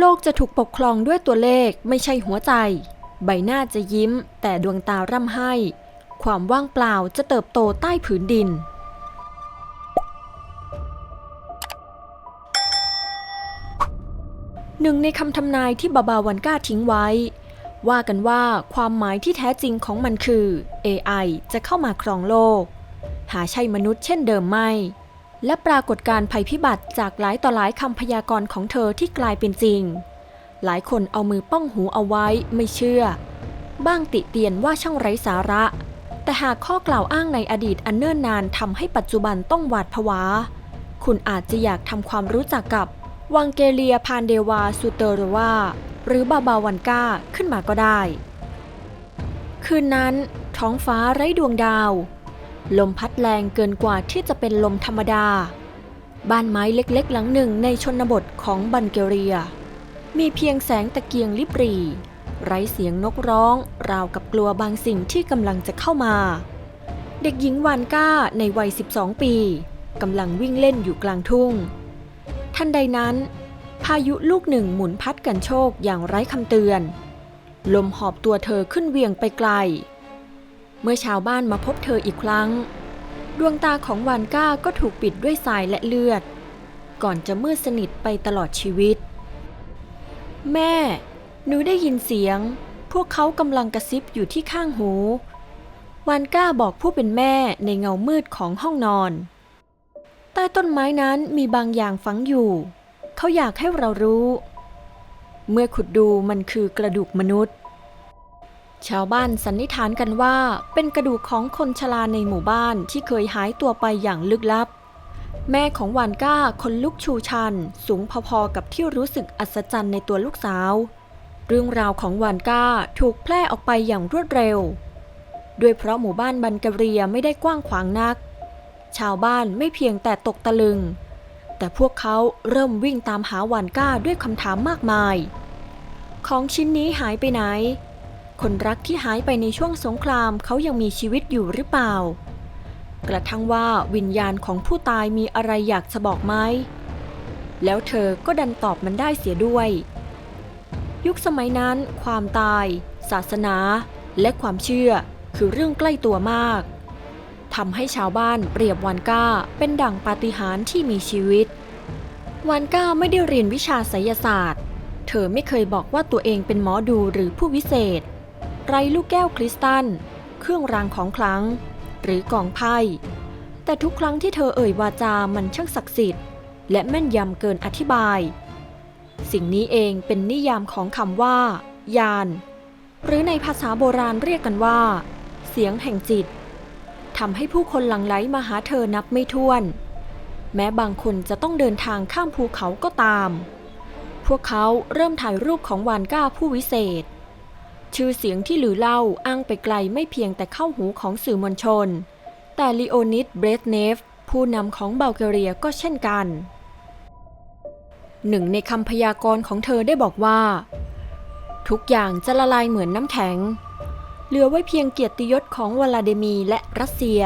โลกจะถูกปกครองด้วยตัวเลขไม่ใช่หัวใจ ใบหน้าจะยิ้ม แต่ดวงตาร่ำไห้ ความว่างเปล่าจะเติบโตใต้ผืนดิน หนึ่งในคำทำนายที่บาบาวันก้าทิ้งไว้ ว่ากันว่าความหมายที่แท้จริงของมันคือ AI จะเข้ามาครองโลก หาใช่มนุษย์เช่นเดิมไม่ และปรากฏการ์ภัยพิบัติจากหลายต่อหลายคำพยากรณ์ของเธอที่กลายเป็นจริง หลายคนเอามือป้องหูเอาไว้ไม่เชื่อ บ้างติเตียนว่าช่างไร้สาระ แต่หากข้อกล่าวอ้างในอดีตอันเนิ่นนานทำให้ปัจจุบันต้องหวาดผวา คุณอาจจะอยากทำความรู้จักกับวังเกเลียพานเดวาซูเตอร์วาหรือบาบาวันกาขึ้นมาก็ได้ คืนนั้นท้องฟ้าไร้ดวงดาว ลมพัดแรงเกินกว่าที่จะเป็นลมธรรมดา บ้านไม้เล็กๆ หลังหนึ่งในชนบทของบันเกเรีย มีเพียงแสงตะเกียงลิบหรีไร้เสียงนกร้อง ราวกับกลัวบางสิ่งที่กำลังจะเข้ามา เด็กหญิงวานก้าในวัย 12 ปีกำลังวิ่งเล่นอยู่กลางทุ่ง ทันใดนั้น พายุลูกหนึ่งหมุนพัดกันโชคอย่างไร้คำเตือน ลมหอบตัวเธอขึ้นเวียงไปไกล เมื่อชาวบ้านมาพบเธออีกครั้ง ดวงตาของวานก้าก็ถูกปิดด้วยทรายและเลือด ก่อนจะมืดสนิทไปตลอดชีวิต แม่ หนูได้ยินเสียง พวกเขากำลังกระซิบอยู่ที่ข้างหู วานก้าบอกผู้เป็นแม่ในเงามืดของห้องนอน ใต้ต้นไม้นั้นมีบางอย่างฝังอยู่ เขาอยากให้เรารู้ เมื่อขุดดูมันคือกระดูกมนุษย์ ชาวบ้านสันนิษฐานกันว่า เป็นกระดูกของคนชราในหมู่บ้านที่เคยหายตัวไปอย่างลึกลับ แม่ของวานก้าคนลุกชูชัน สูงพอๆกับที่รู้สึกอัศจรรย์ในตัวลูกสาว เรื่องราวของวานก้าถูกแพร่ออกไปอย่างรวดเร็ว ด้วยเพราะหมู่บ้านบันกเรียไม่ได้กว้างขวางนัก ชาวบ้านไม่เพียงแต่ตกตะลึง แต่พวกเขาเริ่มวิ่งตามหาวานก้าด้วยคำถามมากมาย ของชิ้นนี้หายไปไหน คนรักที่หายไปในช่วงสงครามเขายังมีชีวิตอยู่หรือเปล่า กระทั่งว่าวิญญาณของผู้ตายมีอะไรอยากจะบอกไหม แล้วเธอก็ดันตอบมันได้เสียด้วย ยุคสมัยนั้น ความตาย ศาสนา และความเชื่อคือเรื่องใกล้ตัวมากทำให้ชาวบ้านเปรียบวานก้าเป็นดั่งปาฏิหาริย์ที่มีชีวิต วานก้าไม่ได้เรียนวิชาไสยศาสตร์ เธอไม่เคยบอกว่าตัวเองเป็นหมอดูหรือผู้วิเศษ ไรลูกแก้วคริสตัล เครื่องรางของขลัง หรือกองไพ่ แต่ทุกครั้งที่เธอเอ่ยวาจามันช่างศักดิ์สิทธิ์ และแม่นยำเกินอธิบาย สิ่งนี้เองเป็นนิยามของคำว่า ยาน หรือในภาษาโบราณเรียกกันว่า เสียงแห่งจิตทำให้ผู้คนหลั่งไหลมาหาเธอนับไม่ถ้วน แม้บางคนจะต้องเดินทางข้ามภูเขาก็ตาม พวกเขาเริ่มถ่ายรูปของวานก้าผู้วิเศษ ชื่อเสียงที่หลือเล่าอ้างไปไกลไม่เพียงแต่เข้าหูของสื่อมวลชน แต่ลีโอนิด เบรสเนฟ ผู้นำของเบลแกเรียก็เช่นกัน หนึ่งในคำพยากรณ์ของเธอได้บอกว่า ทุกอย่างจะละลายเหมือนน้ำแข็ง เหลือไว้เพียงเกียรติยศของวลาดิมีร์และรัสเซีย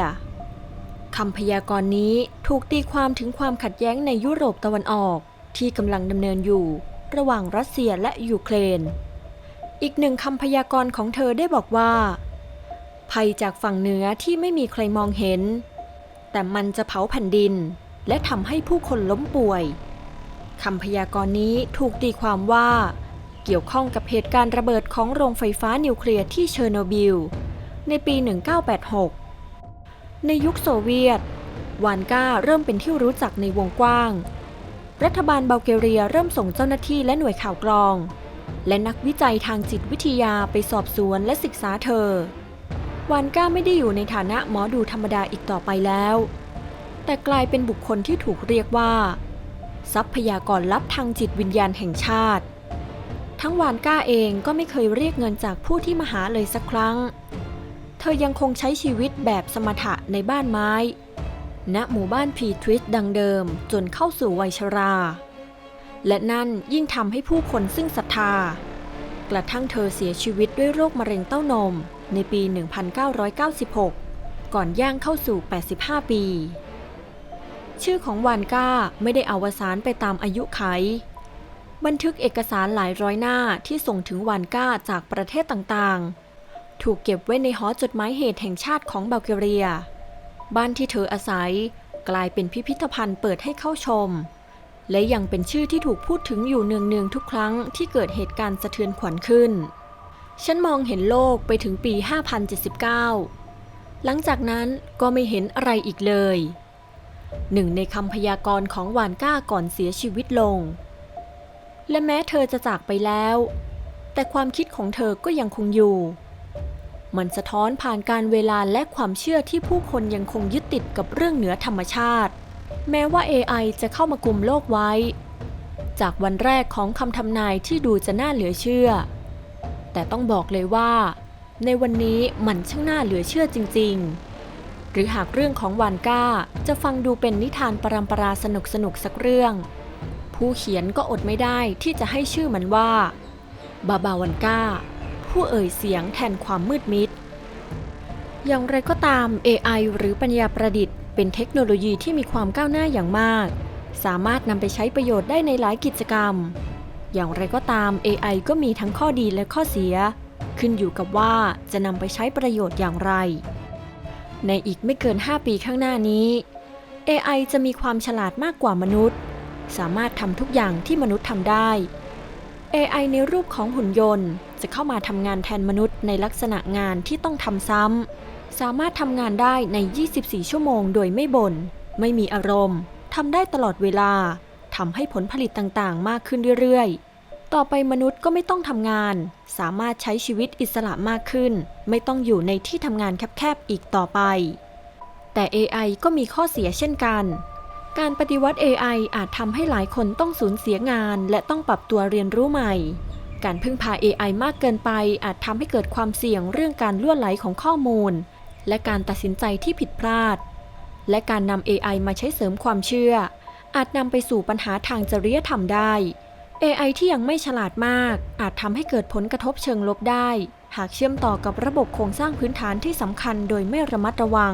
คำพยากรณ์นี้ถูกตีความถึงความขัดแย้งในยุโรปตะวันออกที่กำลังดำเนินอยู่ระหว่างรัสเซียและยูเครน อีกหนึ่งคำพยากรณ์ของเธอได้บอกว่า ภัยจากฝั่งเหนือที่ไม่มีใครมองเห็น แต่มันจะเผาแผ่นดิน และทำให้ผู้คนล้มป่วยคำพยากรณ์นี้ถูกตีความว่า เกี่ยวข้องกับเหตุการณ์ระเบิดของโรงไฟฟ้านิวเคลียร์ที่เชอร์โนบิล ในปี 1986 ในยุคโซเวียต วานก้าเริ่มเป็นที่รู้จักในวงกว้าง รัฐบาลเบลแกเรียเริ่มส่งเจ้าหน้าที่และหน่วยข่าวกรอง และนักวิจัยทางจิตวิทยาไปสอบสวนและศึกษาเธอ วานก้าไม่ได้อยู่ในฐานะหมอดูธรรมดาอีกต่อไปแล้ว แต่กลายเป็นบุคคลที่ถูกเรียกว่า ทรัพยากรลับทางจิตวิญญาณแห่งชาติ ทั้งวานก้าเองก็ไม่เคยเรียกเงินจากผู้ที่มาหาเลยสักครั้ง เธอยังคงใช้ชีวิตแบบสมถะในบ้านไม้ ณหมู่บ้านพีทริสดังเดิมจนเข้าสู่วัยชรา และนั่นยิ่งทำให้ผู้คนซึ่งศรัทธากระทั่งเธอเสียชีวิตด้วยโรคมะเร็งเต้านม ในปี 1996 ก่อนย่างเข้าสู่ 85 ปี ชื่อของวานก้าไม่ได้อวสานไปตามอายุไข บันทึกเอกสารหลายร้อยหน้าที่ส่งถึงวานก้าจากประเทศต่างๆ ถูกเก็บไว้ในหอจดหมายเหตุแห่งชาติของบัลแกเรีย บ้านที่เธออาศัยกลายเป็นพิพิธภัณฑ์เปิดให้เข้าชม และยังเป็นชื่อที่ถูกพูดถึงอยู่เนืองๆทุกครั้งที่เกิดเหตุการณ์สะเทือนขวัญขึ้น ฉันมองเห็นโลกไปถึงปี 5079 หลังจากนั้นก็ไม่เห็นอะไรอีกเลย หนึ่งในคำพยากรณ์ของวานก้าก่อนเสียชีวิตลง และแม้เธอจะจากไปแล้ว แต่ความคิดของเธอก็ยังคงอยู่ มันสะท้อนผ่านการเวลาและความเชื่อที่ผู้คนยังคงยึดติดกับเรื่องเหนือธรรมชาติ แม้ว่า AI จะเข้ามากลุ่มโลกไว้ จากวันแรกของคำทำนายที่ดูจะน่าเหลือเชื่อ แต่ต้องบอกเลยว่า ในวันนี้มันช่างน่าเหลือเชื่อจริง ๆ หรือหากเรื่องของวานก้าจะฟังดูเป็นนิทานปรำปราสนุกสนุกสักเรื่อง ผู้เขียนก็อดไม่ได้ที่จะให้ชื่อมันว่า บาบาวันก้า ผู้เอ่ยเสียงแทนความมืดมิดอย่างไรก็ตาม AI หรือปัญญาประดิษฐ์ เป็นเทคโนโลยีที่มีความก้าวหน้าอย่างมาก สามารถนำไปใช้ประโยชน์ได้ในหลายกิจกรรม อย่างไรก็ตาม AI ก็มีทั้งข้อดีและข้อเสีย ขึ้นอยู่กับว่าจะนำไปใช้ประโยชน์อย่างไร ในอีกไม่เกิน 5 ปีข้างหน้านี้ AI จะมีความฉลาดมากกว่ามนุษย์ สามารถทำทุกอย่างที่มนุษย์ทำได้ AI ในรูปของหุ่นยนต์ จะเข้ามาทำงานแทนมนุษย์ในลักษณะงานที่ต้องทำซ้ำ สามารถทำงานได้ใน 24 ชั่วโมงโดยไม่บน่น ไม่มีอารมณ์ ทำได้ตลอดเวลา ทำให้ผลผลิตต่างๆ มากขึ้นเรื่อยๆ ต่อไปมนุษย์ก็ไม่ต้องทำงาน สามารถใช้ชีวิตอิสระมากขึ้น ไม่ต้องอยู่ในที่ทำงานแคบๆ อีกต่อไป แต่ AI ก็มีข้อเสียเช่นกัน การปฏิวัติ AI อาจทำให้หลายคนต้องสูญเสียงาน และต้องปรับตัวเรียนรู้ใหม่การพึ่งพา AI มากเกินไปอาจทำให้เกิดความเสี่ยงเรื่องการล่วไหลของข้อมูล และการตัดสินใจที่ผิดพลาด และการนำ AI มาใช้เสริมความเชื่อ อาจนำไปสู่ปัญหาทางจริยธรรมได้ AI ที่ยังไม่ฉลาดมาก อาจทำให้เกิดผลกระทบเชิงลบได้ หากเชื่อมต่อกับระบบโครงสร้างพื้นฐานที่สำคัญโดยไม่ระมัดระวัง